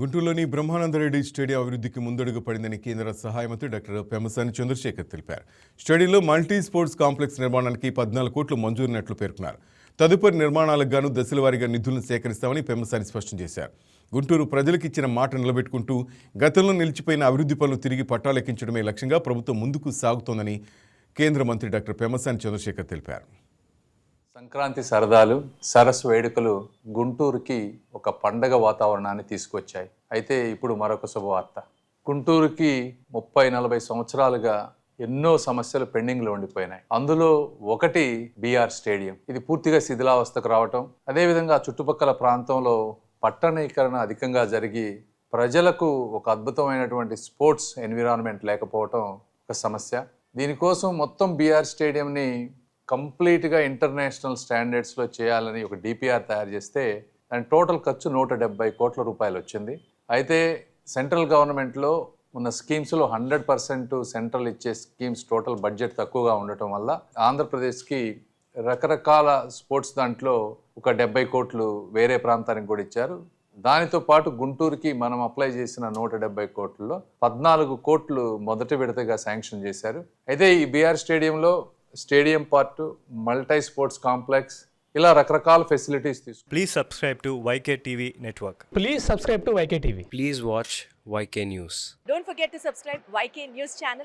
గుంటూరులోని బ్రహ్మానందరెడ్డి స్టేడియం అభివృద్ధికి ముందడుగు పడిందని కేంద్ర సహాయ మంత్రి డాక్టర్ పెమ్మసాని చంద్రశేఖర్ తెలిపారు. స్టేడియంలో మల్టీ స్పోర్ట్స్ కాంప్లెక్స్ నిర్మాణానికి పద్నాలుగు కోట్లు మంజూరినట్లు పేర్కొన్నారు. తదుపరి నిర్మాణాలకు గాను దశలవారీగా నిధులను సేకరిస్తామని పెమ్మసాని స్పష్టం చేశారు. గుంటూరు ప్రజలకు ఇచ్చిన మాట నిలబెట్టుకుంటూ గతంలో నిలిచిపోయిన అభివృద్ధి పనులు తిరిగి పట్టాలెక్కించడమే లక్ష్యంగా ప్రభుత్వం ముందుకు సాగుతోందని కేంద్ర మంత్రి డాక్టర్ పెమ్మసాని చంద్రశేఖర్ తెలిపారు. సంక్రాంతి సరదాలు సరస్సు వేడుకలు గుంటూరుకి ఒక పండగ వాతావరణాన్ని తీసుకొచ్చాయి. అయితే ఇప్పుడు మరొక శుభవార్త. గుంటూరుకి ముప్పై నలభై సంవత్సరాలుగా ఎన్నో సమస్యలు పెండింగ్లో ఉండిపోయినాయి. అందులో ఒకటి బీఆర్ స్టేడియం. ఇది పూర్తిగా శిథిలావస్థకు రావటం అదేవిధంగా చుట్టుపక్కల ప్రాంతంలో పట్టణీకరణ అధికంగా జరిగి ప్రజలకు ఒక అద్భుతమైనటువంటి స్పోర్ట్స్ ఎన్విరాన్మెంట్ లేకపోవటం ఒక సమస్య. దీనికోసం మొత్తం బీఆర్ స్టేడియంని కంప్లీట్గా ఇంటర్నేషనల్ స్టాండర్డ్స్లో చేయాలని ఒక డిపిఆర్ తయారు చేస్తే దాని టోటల్ ఖర్చు నూట డెబ్బై కోట్ల రూపాయలు వచ్చింది. అయితే సెంట్రల్ గవర్నమెంట్లో ఉన్న స్కీమ్స్లో హండ్రెడ్ పర్సెంట్ సెంట్రల్ ఇచ్చే స్కీమ్స్ టోటల్ బడ్జెట్ తక్కువగా ఉండటం వల్ల ఆంధ్రప్రదేశ్కి రకరకాల స్పోర్ట్స్ దాంట్లో ఒక డెబ్బై కోట్లు వేరే ప్రాంతానికి కూడా ఇచ్చారు. దానితో పాటు గుంటూరుకి మనం అప్లై చేసిన నూట డెబ్బై కోట్లలో పద్నాలుగు కోట్లు మొదటి విడతగా శాంక్షన్ చేశారు. అయితే ఈ బీఆర్ స్టేడియంలో stadium part multi sports complex ఇలా రకరకాల ఫెసిలిటీస్ తీసుకు please subscribe to YK TV network please subscribe to YK TV please watch YK news don't forget to subscribe YK news channel